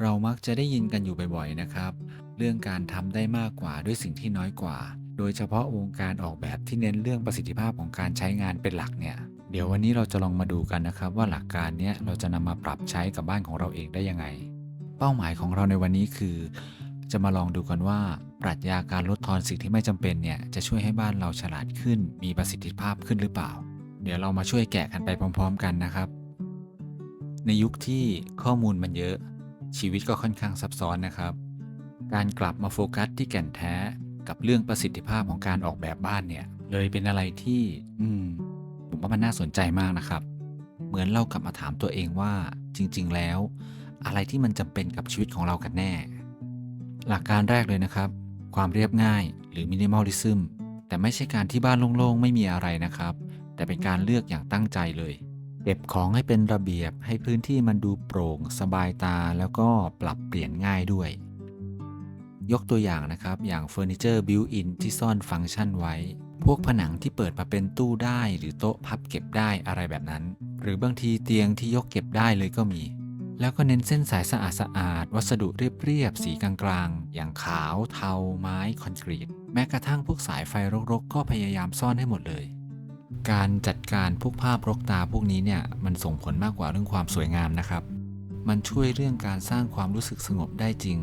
เรามักจะได้ยินกันอยู่บ่อยๆนะครับ เรื่องการทำได้มากกว่าด้วยสิ่งที่น้อยกว่า โดยเฉพาะวงการออกแบบที่เน้นเรื่องประสิทธิภาพของการใช้งานเป็นหลักเนี่ย เดี๋ยววันนี้เราจะลองมาดูกันนะครับ ว่าหลักการเนี้ยเราจะนำมาปรับใช้กับบ้านของเราเองได้ยังไง เป้าหมายของเราในวันนี้คือ จะมาลองดูกันว่า ปรัชญาการลดทอนสิ่งที่ไม่จำเป็นเนี่ยจะช่วยให้บ้านเราฉลาดขึ้น มีประสิทธิภาพขึ้นหรือเปล่า เดี๋ยวเรามาช่วยแกะกันไปพร้อม ๆ กันนะครับ ในยุคที่ข้อมูลมันเยอะ ชีวิตก็ค่อนข้างซับซ้อนนะครับ การกลับมาโฟกัสที่แก่นแท้กับเรื่องประสิทธิภาพของการออกแบบบ้านเนี่ย เลยเป็นอะไรที่ อืม ผมว่ามันน่าสนใจมากนะครับ เหมือนเรากลับมาถามตัวเองว่าจริง ๆ แล้ว อะไรที่มันจำเป็นกับชีวิตของเรากันแน่ หลักการแรกเลยนะครับ ความเรียบง่ายหรือมินิมอลลิซึมแต่ไม่ใช่การที่บ้านโล่งๆ ไม่มีอะไรนะครับ แต่เป็นการเลือกอย่างตั้งใจเลย เก็บของให้เป็นระเบียบให้พื้นที่มันดูโปร่งสบายตาแล้วก็ปรับเปลี่ยนง่ายด้วย ยกตัวอย่างนะครับ อย่างเฟอร์นิเจอร์บิวอินที่ซ่อนฟังก์ชันไว้ พวกผนังที่เปิดมาเป็นตู้ได้ หรือโต๊ะพับเก็บได้อะไรแบบนั้น หรือบางทีเตียงที่ยกเก็บได้เลยก็มี แล้วก็เน้นเส้นสายสะอาดสะอาดๆวัสดุเรียบๆสีกลางๆ อย่างขาว เทา ไม้ คอนกรีต แม้กระทั่งพวกสายไฟรกๆ ก็พยายามซ่อนให้หมดเลย การจัดการพวกภาพรกตาพวกนี้เนี่ยมันส่งผลมากกว่าเรื่องความสวยงามนะครับ มันช่วยเรื่องการสร้างความรู้สึกสงบได้จริง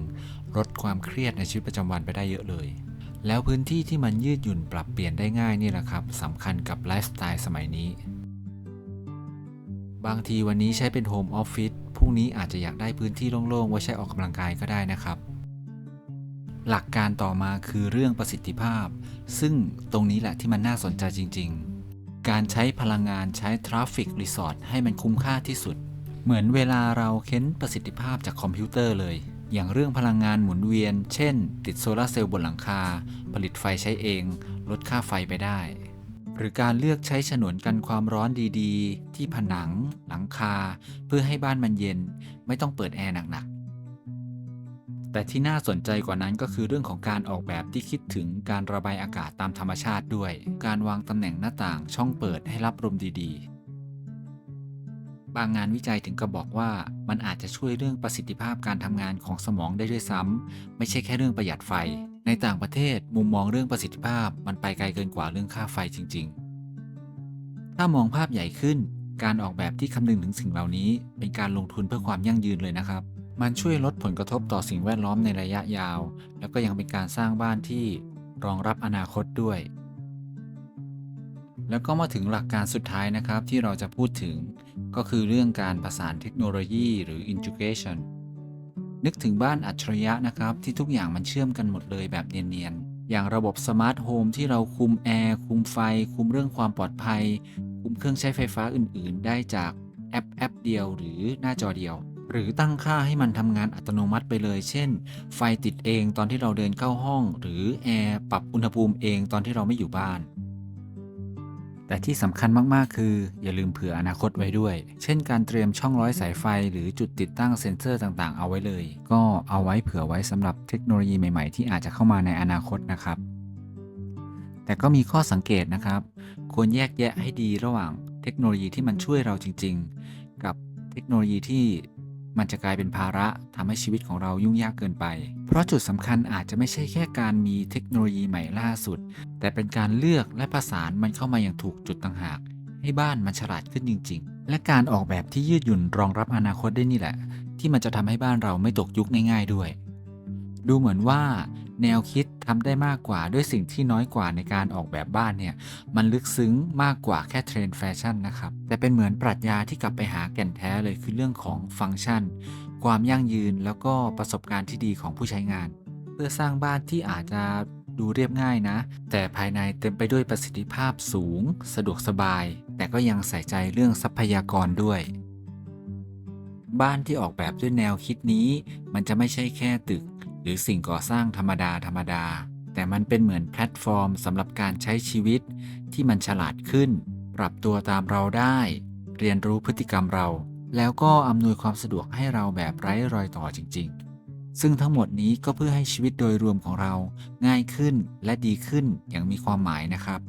ลดความเครียดในชีวิตประจำวันไปได้เยอะเลย แล้วพื้นที่ที่มันยืดหยุ่นปรับเปลี่ยนได้ง่ายนี่แหละครับสำคัญกับไลฟ์สไตล์สมัยนี้ บางทีวันนี้ใช้เป็นโฮมออฟฟิศพรุ่งนี้อาจจะอยากได้พื้นที่โล่งๆไว้ใช้ออกกำลังกายก็ได้นะครับหลักการต่อมาคือเรื่องประสิทธิภาพ ซึ่งตรงนี้แหละที่มันน่าสนใจจริง ๆ การใช้พลังงานใช้ทราฟฟิกรีสอร์ทให้มันคุ้มค่าที่สุด เหมือนเวลาเราเค้นประสิทธิภาพจากคอมพิวเตอร์เลย อย่างเรื่องพลังงานหมุนเวียน เช่น ติดโซลาร์เซลล์บนหลังคา ผลิตไฟใช้เอง ลดค่าไฟไปได้ หรือการเลือกใช้ฉนวนกันความร้อนดีๆ ที่ผนัง หลังคา เพื่อให้บ้านมันเย็น ไม่ต้องเปิดแอร์หนักๆ แต่ที่น่าสนใจกว่านั้นก็คือเรื่องของการออกแบบที่คิดถึงการระบายอากาศตามธรรมชาติด้วย การวางตำแหน่งหน้าต่างช่องเปิดให้รับลมดีๆ บางงานวิจัยถึงกับบอกว่ามันอาจจะช่วยเรื่องประสิทธิภาพการทำงานของสมองได้ด้วยซ้ำไม่ใช่แค่เรื่องประหยัดไฟ ในต่างประเทศมุมมองเรื่องประสิทธิภาพมันไปไกลเกินกว่าเรื่องค่าไฟจริง ๆ ถ้ามองภาพใหญ่ขึ้น การออกแบบที่คำนึงถึงสิ่งเหล่านี้ เป็นการลงทุนเพื่อความยั่งยืนเลยนะครับ มันช่วยลดผลกระทบต่อสิ่งแวดล้อมในระยะยาว แล้วก็ยังเป็นการสร้างบ้านที่รองรับอนาคตด้วย แล้วก็มาถึงหลักการสุดท้ายนะครับที่เราจะพูดถึง ก็คือเรื่องการประสานเทคโนโลยีหรือ integration นึกถึงบ้านอัจฉริยะนะครับ ที่ทุกอย่างมันเชื่อมกันหมดเลยแบบเนียนๆ อย่างระบบสมาร์ทโฮมที่เราคุมแอร์คุมไฟ คุมเรื่องความปลอดภัย คุมเครื่องใช้ไฟฟ้าอื่น ๆ ได้จากแอปแอปเดียวหรือหน้าจอเดียว หรือตั้งค่าให้มันทำงานอัตโนมัติไปเลย เช่น ไฟติดเองตอนที่เราเดินเข้าห้อง หรือแอร์ปรับอุณหภูมิเองตอนที่เราไม่อยู่บ้าน แต่ที่สำคัญมากๆ คือ อย่าลืมเผื่ออนาคตไว้ด้วย เช่นการเตรียมช่องร้อยสายไฟ หรือจุดติดตั้งเซ็นเซอร์ต่างๆ เอาไว้เลย ก็เอาไว้เผื่อไว้สำหรับเทคโนโลยีใหม่ๆ ที่อาจจะเข้ามาในอนาคตนะครับแต่ก็มีข้อสังเกตนะครับ ควรแยกแยะให้ดีระหว่างเทคโนโลยีที่มันช่วยเราจริง ๆ กับเทคโนโลยีที่ มันจะกลายเป็นภาระทำให้ชีวิตของเรายุ่งยากเกินไป เพราะจุดสำคัญอาจจะไม่ใช่แค่การมีเทคโนโลยีใหม่ล่าสุด แต่เป็นการเลือกและประสานมันเข้ามาอย่างถูกจุดต่างหาก ให้บ้านมันฉลาดขึ้นจริง ๆ และการออกแบบที่ยืดหยุ่นรองรับอนาคตได้นี่แหละ ที่มันจะทำให้บ้านเราไม่ตกยุคง่ายๆด้วย ดูเหมือนว่า แนวคิดทำได้มากกว่าด้วยสิ่งที่น้อยกว่าในการออกแบบบ้านเนี่ย มันลึกซึ้งมากกว่าแค่เทรนด์แฟชั่นนะครับ แต่เป็นเหมือนปรัชญาที่กลับไปหาแก่นแท้เลยคือเรื่องของฟังก์ชัน ความยั่งยืนแล้วก็ประสบการณ์ที่ดีของผู้ใช้งาน เพื่อสร้างบ้านที่อาจจะดูเรียบง่ายนะ แต่ภายในเต็มไปด้วยประสิทธิภาพสูง สะดวกสบาย แต่ก็ยังใส่ใจเรื่องทรัพยากรด้วย บ้านที่ออกแบบด้วยแนวคิดนี้ มันจะไม่ใช่แค่ตึก หรือสิ่งก่อสร้างธรรมดาธรรมดา แต่มันเป็นเหมือนแพลตฟอร์มสำหรับการใช้ชีวิตที่มันฉลาดขึ้น ปรับตัวตามเราได้ เรียนรู้พฤติกรรมเรา แล้วก็อำนวยความสะดวกให้เราแบบไร้รอยต่อจริง ๆ ซึ่งทั้งหมดนี้ก็เพื่อให้ชีวิตโดยรวมของเราง่ายขึ้นและดีขึ้นอย่างมีความหมายนะครับ